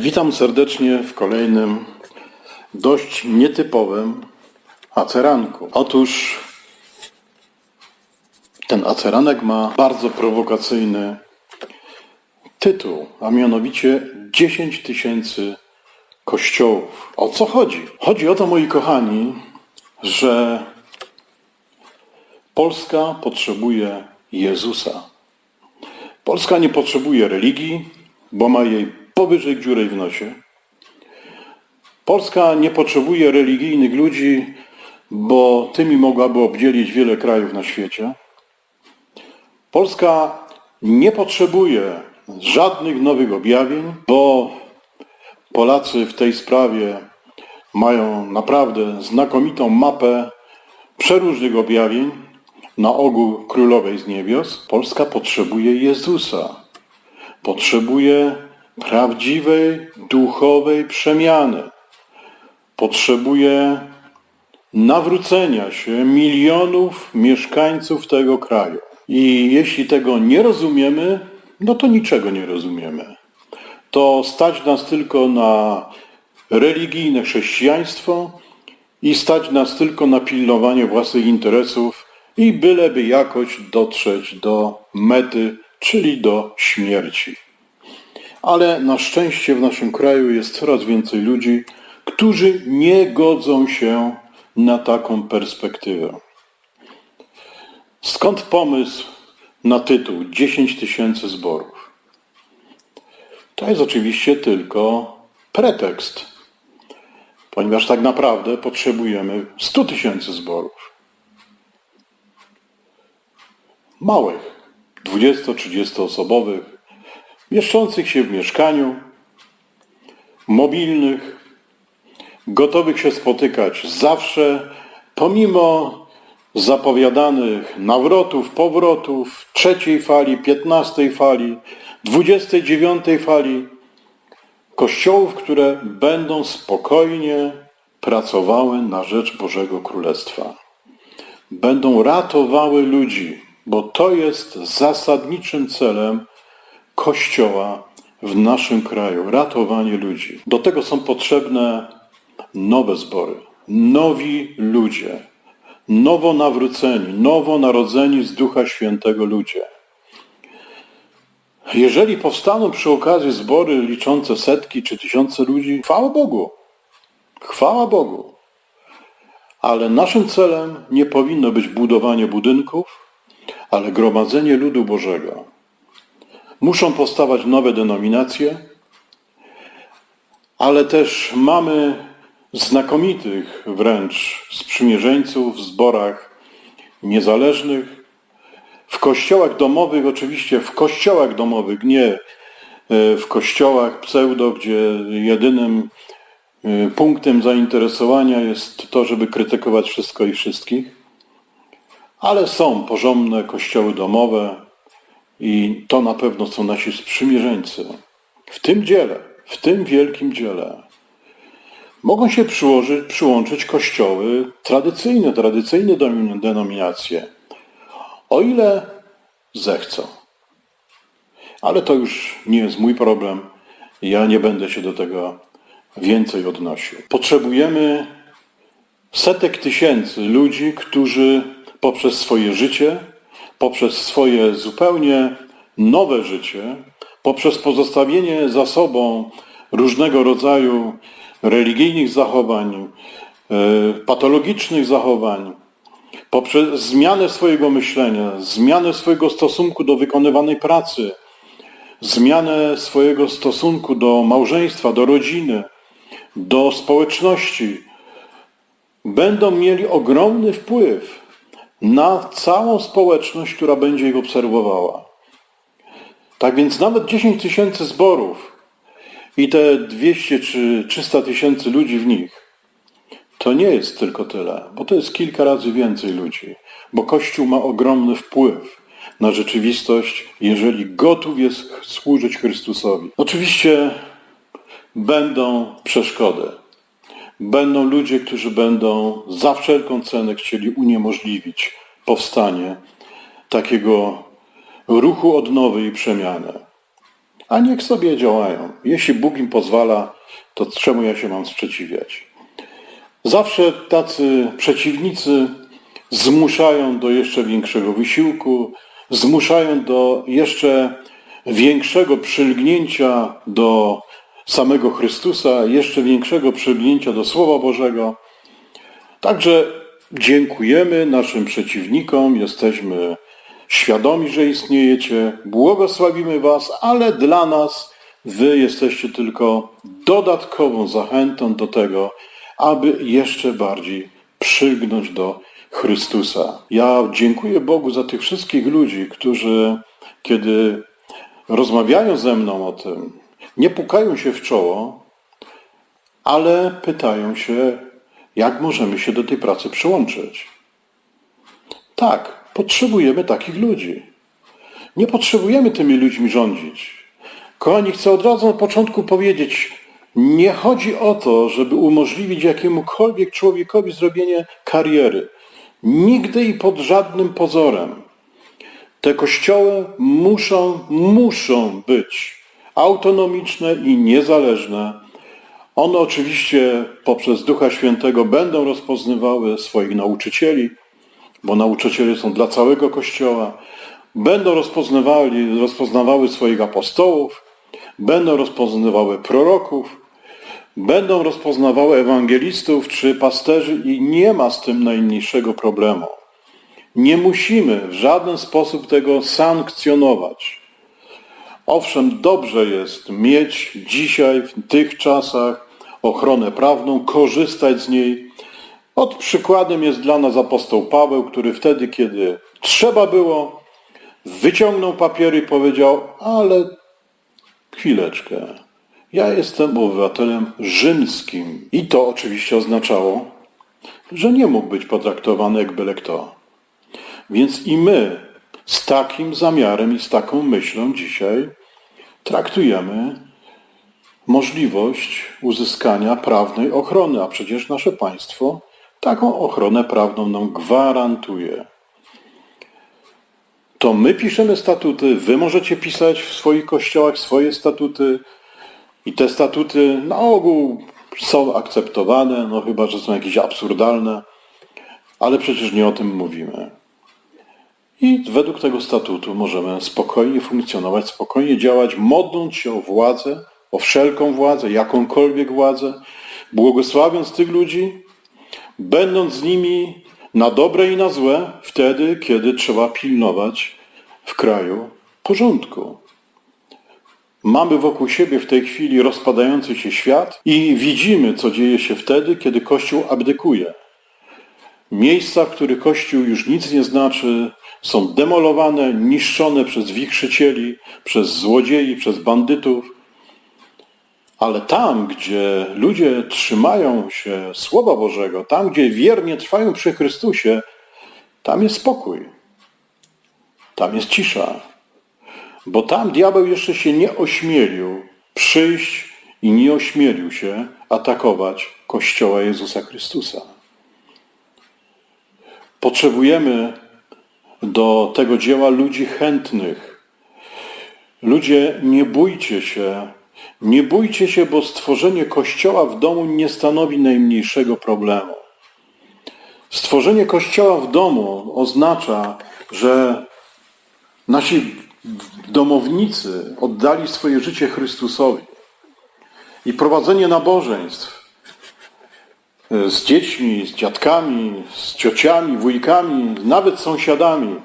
Witam serdecznie w kolejnym, dość nietypowym aceranku. Otóż ten aceranek ma bardzo prowokacyjny tytuł, a mianowicie 10 tysięcy kościołów. O co chodzi? Chodzi o to, moi kochani, że Polska potrzebuje Jezusa. Polska nie potrzebuje religii, bo ma jej powyżej dziury w nosie. Polska nie potrzebuje religijnych ludzi, bo tymi mogłaby obdzielić wiele krajów na świecie. Polska nie potrzebuje żadnych nowych objawień, bo Polacy w tej sprawie mają naprawdę znakomitą mapę przeróżnych objawień, na ogół królowej z niebios. Polska potrzebuje Jezusa. Potrzebuje prawdziwej, duchowej przemiany. Potrzebuje nawrócenia się milionów mieszkańców tego kraju. I jeśli tego nie rozumiemy, no to niczego nie rozumiemy. To stać nas tylko na religijne chrześcijaństwo i stać nas tylko na pilnowanie własnych interesów i byleby jakoś dotrzeć do mety, czyli do śmierci. Ale na szczęście w naszym kraju jest coraz więcej ludzi, którzy nie godzą się na taką perspektywę. Skąd pomysł na tytuł 10 tysięcy zborów? To jest oczywiście tylko pretekst, ponieważ tak naprawdę potrzebujemy 100 tysięcy zborów. Małych, 20-30 osobowych, mieszczących się w mieszkaniu, mobilnych, gotowych się spotykać zawsze, pomimo zapowiadanych nawrotów, powrotów, trzeciej fali, piętnastej fali, dwudziestej dziewiątej fali, kościołów, które będą spokojnie pracowały na rzecz Bożego Królestwa. Będą ratowały ludzi, bo to jest zasadniczym celem Kościoła w naszym kraju ratowanie ludzi. Do tego są potrzebne nowe zbory, nowi ludzie, nowo nawróceni, nowo narodzeni z Ducha Świętego ludzie. Jeżeli powstaną przy okazji zbory liczące setki czy tysiące ludzi, chwała Bogu. Chwała Bogu. Ale naszym celem nie powinno być budowanie budynków, ale gromadzenie ludu Bożego. Muszą powstawać nowe denominacje, ale też mamy znakomitych wręcz sprzymierzeńców w zborach niezależnych, w kościołach domowych, oczywiście w kościołach domowych, nie e, w kościołach pseudo, gdzie jedynym e, punktem zainteresowania jest to, żeby krytykować wszystko i wszystkich, ale są porządne kościoły domowe i to na pewno są nasi sprzymierzeńcy w tym dziele, w tym wielkim dziele. Mogą się przyłożyć, przyłączyć kościoły tradycyjne, tradycyjne denominacje, o ile zechcą. Ale to już nie jest mój problem. Ja nie będę się do tego więcej odnosił. Potrzebujemy setek tysięcy ludzi, którzy poprzez swoje życie, poprzez swoje zupełnie nowe życie, poprzez pozostawienie za sobą różnego rodzaju religijnych zachowań, e, patologicznych zachowań, poprzez zmianę swojego myślenia, zmianę swojego stosunku do wykonywanej pracy, zmianę swojego stosunku do małżeństwa, do rodziny, do społeczności, będą mieli ogromny wpływ na całą społeczność, która będzie ich obserwowała. Tak więc nawet 10 tysięcy zborów i te 200 czy 300 tysięcy ludzi w nich, to nie jest tylko tyle, bo to jest kilka razy więcej ludzi, bo Kościół ma ogromny wpływ na rzeczywistość, jeżeli gotów jest służyć Chrystusowi. Oczywiście będą przeszkody. Będą ludzie, którzy będą za wszelką cenę chcieli uniemożliwić powstanie takiego ruchu odnowy i przemiany. a niech sobie działają. Jeśli Bóg im pozwala, to czemu ja się mam sprzeciwiać? Zawsze tacy przeciwnicy zmuszają do jeszcze większego wysiłku, zmuszają do jeszcze większego przylgnięcia do samego Chrystusa, jeszcze większego przylgnięcia do Słowa Bożego. Także dziękujemy naszym przeciwnikom, jesteśmy świadomi, że istniejecie, błogosławimy Was, ale dla nas Wy jesteście tylko dodatkową zachętą do tego, aby jeszcze bardziej przylgnąć do Chrystusa. Ja dziękuję Bogu za tych wszystkich ludzi, którzy, kiedy rozmawiają ze mną o tym, nie pukają się w czoło, ale pytają się, jak możemy się do tej pracy przyłączyć. Tak, potrzebujemy takich ludzi. Nie potrzebujemy tymi ludźmi rządzić. Kochani, chcę od razu na początku powiedzieć, nie chodzi o to, żeby umożliwić jakiemukolwiek człowiekowi zrobienie kariery. Nigdy i pod żadnym pozorem. Te kościoły muszą, muszą być autonomiczne i niezależne. One oczywiście poprzez Ducha Świętego będą rozpoznawały swoich nauczycieli, bo nauczyciele są dla całego Kościoła. Będą rozpoznawali, rozpoznawały swoich apostołów, będą rozpoznawały proroków, będą rozpoznawały ewangelistów czy pasterzy i nie ma z tym najmniejszego problemu. Nie musimy w żaden sposób tego sankcjonować. Owszem, dobrze jest mieć dzisiaj, w tych czasach, ochronę prawną, korzystać z niej. Od przykładem jest dla nas apostoł Paweł, który wtedy, kiedy trzeba było, wyciągnął papiery i powiedział, ale chwileczkę, ja jestem obywatelem rzymskim. I to oczywiście oznaczało, że nie mógł być potraktowany jak byle kto. Więc i my z takim zamiarem i z taką myślą dzisiaj traktujemy możliwość uzyskania prawnej ochrony, a przecież nasze państwo taką ochronę prawną nam gwarantuje. To my piszemy statuty, wy możecie pisać w swoich kościołach swoje statuty i te statuty na ogół są akceptowane, no chyba, że są jakieś absurdalne, ale przecież nie o tym mówimy. I według tego statutu możemy spokojnie funkcjonować, spokojnie działać, modląc się o władzę, o wszelką władzę, jakąkolwiek władzę, błogosławiąc tych ludzi, będąc z nimi na dobre i na złe, wtedy, kiedy trzeba pilnować w kraju porządku. Mamy wokół siebie w tej chwili rozpadający się świat i widzimy, co dzieje się wtedy, kiedy Kościół abdykuje. Miejsca, w których Kościół już nic nie znaczy, są demolowane, niszczone przez wichrzycieli, przez złodziei, przez bandytów. Ale tam, gdzie ludzie trzymają się Słowa Bożego, tam, gdzie wiernie trwają przy Chrystusie, tam jest spokój. Tam jest cisza. Bo tam diabeł jeszcze się nie ośmielił przyjść i nie ośmielił się atakować Kościoła Jezusa Chrystusa. Potrzebujemy do tego dzieła ludzi chętnych. Ludzie, nie bójcie się, nie bójcie się, bo stworzenie kościoła w domu nie stanowi najmniejszego problemu. Stworzenie kościoła w domu oznacza, że nasi domownicy oddali swoje życie Chrystusowi. I prowadzenie nabożeństw z dziećmi, z dziadkami, z ciociami, wujkami, nawet sąsiadami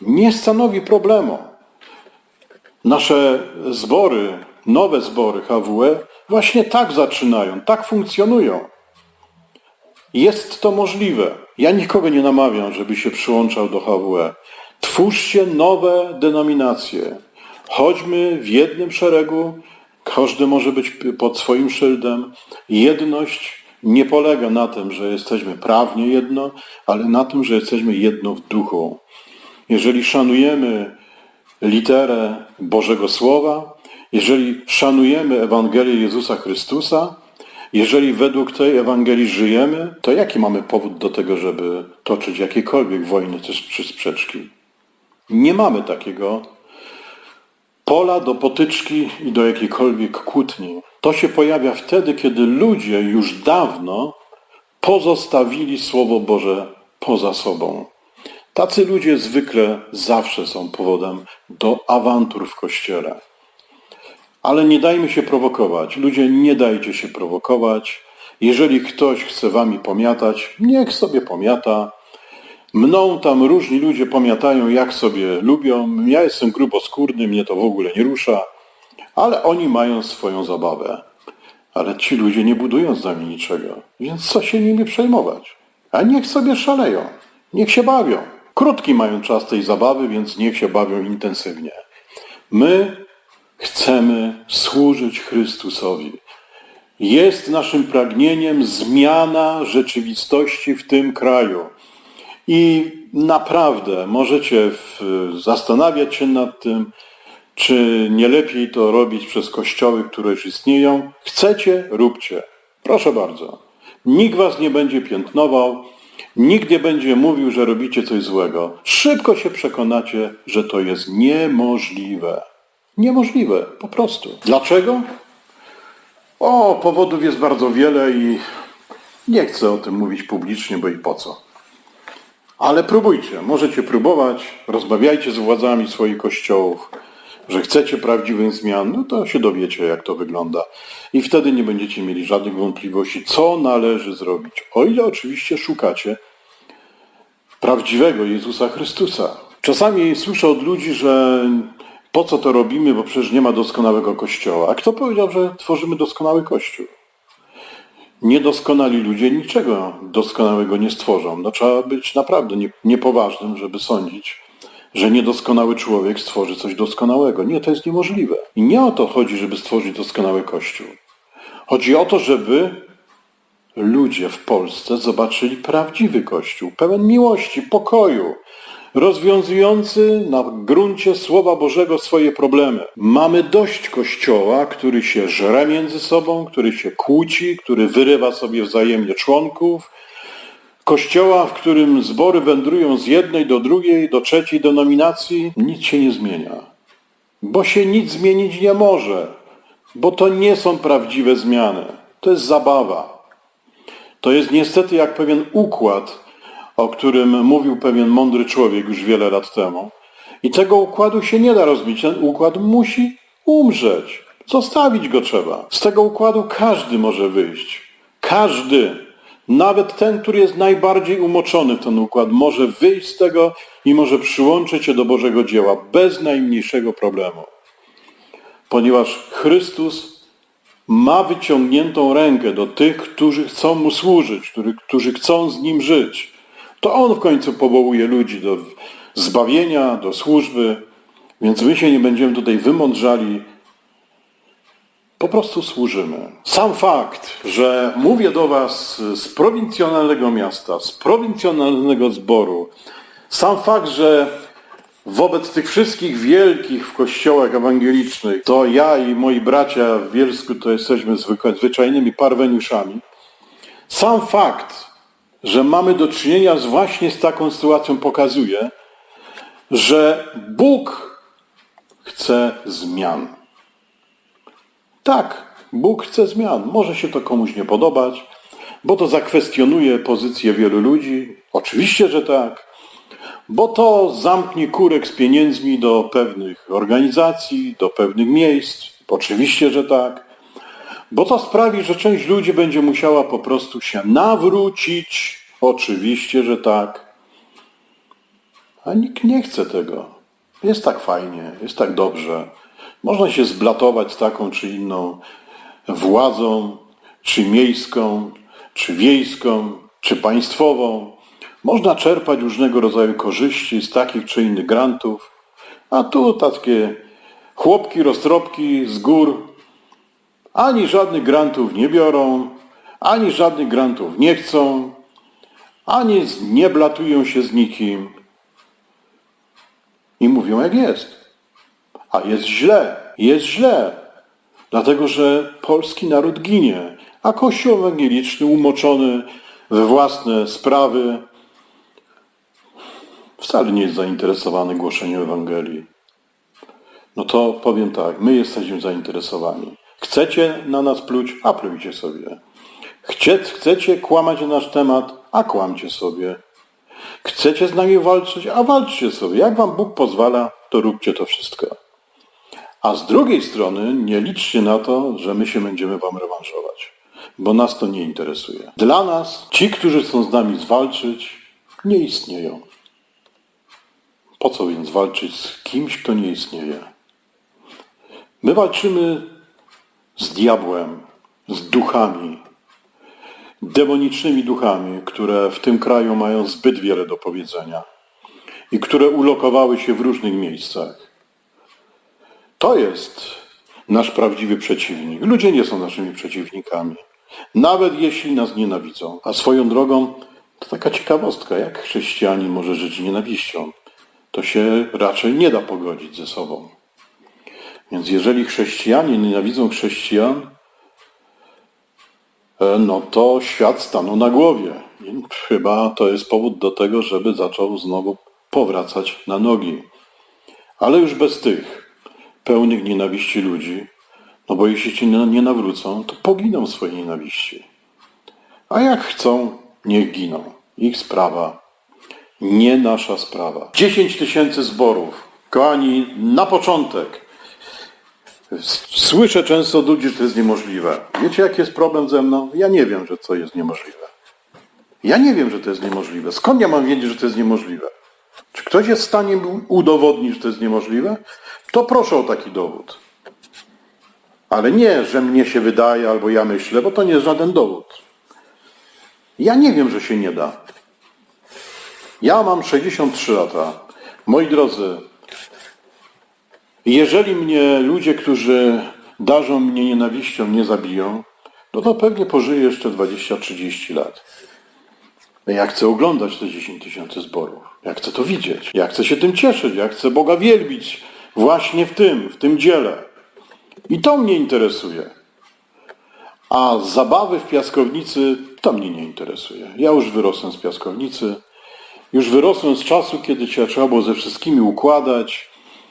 nie stanowi problemu. Nasze zbory, nowe zbory HWE właśnie tak zaczynają, tak funkcjonują. Jest to możliwe. Ja nikogo nie namawiam, żeby się przyłączał do HWE. Twórzcie nowe denominacje. Chodźmy w jednym szeregu. Każdy może być pod swoim szyldem. Jedność nie polega na tym, że jesteśmy prawnie jedno, ale na tym, że jesteśmy jedno w duchu. Jeżeli szanujemy literę Bożego Słowa, jeżeli szanujemy Ewangelię Jezusa Chrystusa, jeżeli według tej Ewangelii żyjemy, to jaki mamy powód do tego, żeby toczyć jakiekolwiek wojny czy sprzeczki? Nie mamy takiego. Pola do potyczki i do jakiejkolwiek kłótni. To się pojawia wtedy, kiedy ludzie już dawno pozostawili Słowo Boże poza sobą. Tacy ludzie zwykle zawsze są powodem do awantur w Kościele. Ale nie dajmy się prowokować. Ludzie, nie dajcie się prowokować. Jeżeli ktoś chce wami pomiatać, niech sobie pomiata. Mną tam różni ludzie pomiatają, jak sobie lubią. Ja jestem gruboskórny, mnie to w ogóle nie rusza. Ale oni mają swoją zabawę. Ale ci ludzie nie budują z nami niczego. Więc co się nimi przejmować? A niech sobie szaleją. Niech się bawią. Krótki mają czas tej zabawy, więc niech się bawią intensywnie. My chcemy służyć Chrystusowi. Jest naszym pragnieniem zmiana rzeczywistości w tym kraju. I naprawdę możecie zastanawiać się nad tym, czy nie lepiej to robić przez kościoły, które już istnieją. Chcecie, róbcie. Proszę bardzo. Nikt was nie będzie piętnował, nikt nie będzie mówił, że robicie coś złego. Szybko się przekonacie, że to jest niemożliwe. Niemożliwe, po prostu. Dlaczego? O, powodów jest bardzo wiele i nie chcę o tym mówić publicznie, bo i po co. Ale próbujcie, możecie próbować, rozmawiajcie z władzami swoich kościołów, że chcecie prawdziwych zmian, no to się dowiecie, jak to wygląda. I wtedy nie będziecie mieli żadnych wątpliwości, co należy zrobić. O ile oczywiście szukacie prawdziwego Jezusa Chrystusa. Czasami słyszę od ludzi, że po co to robimy, bo przecież nie ma doskonałego kościoła. A kto powiedział, że tworzymy doskonały kościół? Niedoskonali ludzie niczego doskonałego nie stworzą. No, trzeba być naprawdę nie- niepoważnym, żeby sądzić, że niedoskonały człowiek stworzy coś doskonałego. Nie, to jest niemożliwe. I nie o to chodzi, żeby stworzyć doskonały kościół. Chodzi o to, żeby ludzie w Polsce zobaczyli prawdziwy Kościół, pełen miłości, pokoju, rozwiązujący na gruncie Słowa Bożego swoje problemy. Mamy dość Kościoła, który się żre między sobą, który się kłóci, który wyrywa sobie wzajemnie członków, Kościoła, w którym zbory wędrują z jednej do drugiej, do trzeciej denominacji, nic się nie zmienia. Bo się nic zmienić nie może, bo to nie są prawdziwe zmiany. To jest zabawa. To jest niestety jak pewien układ, o którym mówił pewien mądry człowiek już wiele lat temu. I tego układu się nie da rozbić. Ten układ musi umrzeć. Zostawić go trzeba. Z tego układu każdy może wyjść. Każdy. Nawet ten, który jest najbardziej umoczony w ten układ, może wyjść z tego i może przyłączyć się do Bożego dzieła bez najmniejszego problemu. Ponieważ Chrystus ma wyciągniętą rękę do tych, którzy chcą Mu służyć, którzy, którzy chcą z Nim żyć. To On w końcu powołuje ludzi do zbawienia, do służby, więc my się nie będziemy tutaj wymądrzali, po prostu służymy. Sam fakt, że mówię do Was z prowincjonalnego miasta, z prowincjonalnego zboru, sam fakt, że wobec tych wszystkich wielkich w kościołach ewangelicznych, to ja i moi bracia w Bielsku to jesteśmy zwyczajnymi parweniuszami. Sam fakt, że mamy do czynienia z właśnie z taką sytuacją pokazuje, że Bóg chce zmian. Tak, Bóg chce zmian. Może się to komuś nie podobać, bo to zakwestionuje pozycję wielu ludzi. Oczywiście, że tak. Bo to zamknie kurek z pieniędzmi do pewnych organizacji, do pewnych miejsc. Oczywiście, że tak. Bo to sprawi, że część ludzi będzie musiała po prostu się nawrócić. Oczywiście, że tak. A nikt nie chce tego. Jest tak fajnie, jest tak dobrze. Można się zblatować z taką czy inną władzą, czy miejską, czy wiejską, czy państwową. Można czerpać różnego rodzaju korzyści z takich czy innych grantów, a tu takie chłopki, roztropki z gór ani żadnych grantów nie biorą, ani żadnych grantów nie chcą, ani nie blatują się z nikim i mówią jak jest. A jest źle, jest źle, dlatego że polski naród ginie, a Kościół ewangeliczny umoczony we własne sprawy wcale nie jest zainteresowany głoszeniem Ewangelii. No to powiem tak, my jesteśmy zainteresowani. Chcecie na nas pluć, a plujcie sobie. Chcie, chcecie kłamać na nasz temat, a kłamcie sobie. Chcecie z nami walczyć, a walczcie sobie. Jak wam Bóg pozwala, to róbcie to wszystko. A z drugiej strony nie liczcie na to, że my się będziemy wam rewanżować, bo nas to nie interesuje. Dla nas ci, którzy chcą z nami zwalczyć, nie istnieją. Po co więc walczyć z kimś, kto nie istnieje? My walczymy z diabłem, z duchami, demonicznymi duchami, które w tym kraju mają zbyt wiele do powiedzenia i które ulokowały się w różnych miejscach. To jest nasz prawdziwy przeciwnik. Ludzie nie są naszymi przeciwnikami, nawet jeśli nas nienawidzą. A swoją drogą, to taka ciekawostka, jak chrześcijanin może żyć nienawiścią. To się raczej nie da pogodzić ze sobą. Więc jeżeli chrześcijanie nienawidzą chrześcijan, e, no to świat stanął na głowie. I chyba to jest powód do tego, żeby zaczął znowu powracać na nogi. Ale już bez tych pełnych nienawiści ludzi, no bo jeśli nie nie nawrócą, to poginą w swojej nienawiści. A jak chcą, niech giną. Ich sprawa, nie nasza sprawa. 10 tysięcy zborów. Kochani, na początek. Słyszę często od ludzi, że to jest niemożliwe. Wiecie, jaki jest problem ze mną? Ja nie wiem, że to jest niemożliwe. Ja nie wiem, że to jest niemożliwe. Skąd ja mam wiedzieć, że to jest niemożliwe? Czy ktoś jest w stanie udowodnić, że to jest niemożliwe? To proszę o taki dowód. Ale nie, że mnie się wydaje albo ja myślę, bo to nie jest żaden dowód. Ja nie wiem, że się nie da. Ja mam 63 lata. Moi drodzy, jeżeli mnie ludzie, którzy darzą mnie nienawiścią, nie zabiją, no to pewnie pożyję jeszcze 20-30 lat. Ja chcę oglądać te 10 tysięcy zborów. Ja chcę to widzieć. Ja chcę się tym cieszyć. Ja chcę Boga wielbić właśnie w tym, w tym dziele. I to mnie interesuje. A zabawy w piaskownicy to mnie nie interesuje. Ja już wyrosłem z piaskownicy. Już wyrosłem z czasu, kiedy trzeba było ze wszystkimi układać,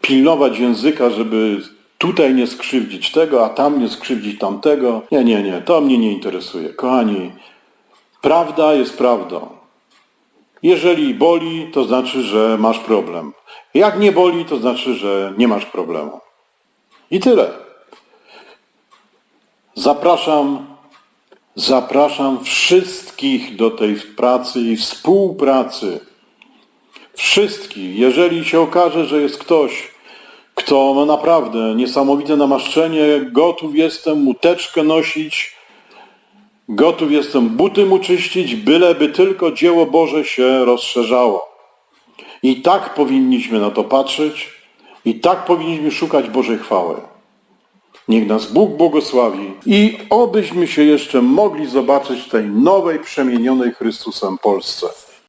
pilnować języka, żeby tutaj nie skrzywdzić tego, a tam nie skrzywdzić tamtego. Nie, nie, nie, to mnie nie interesuje. Kochani, prawda jest prawdą. Jeżeli boli, to znaczy, że masz problem. Jak nie boli, to znaczy, że nie masz problemu. I tyle. Zapraszam, zapraszam wszystkich do tej pracy i współpracy. Wszystkich. Jeżeli się okaże, że jest ktoś, kto ma naprawdę niesamowite namaszczenie, gotów jestem mu teczkę nosić, gotów jestem buty mu czyścić, byleby tylko dzieło Boże się rozszerzało. I tak powinniśmy na to patrzeć i tak powinniśmy szukać Bożej chwały. Niech nas Bóg błogosławi i obyśmy się jeszcze mogli zobaczyć w tej nowej, przemienionej Chrystusem Polsce.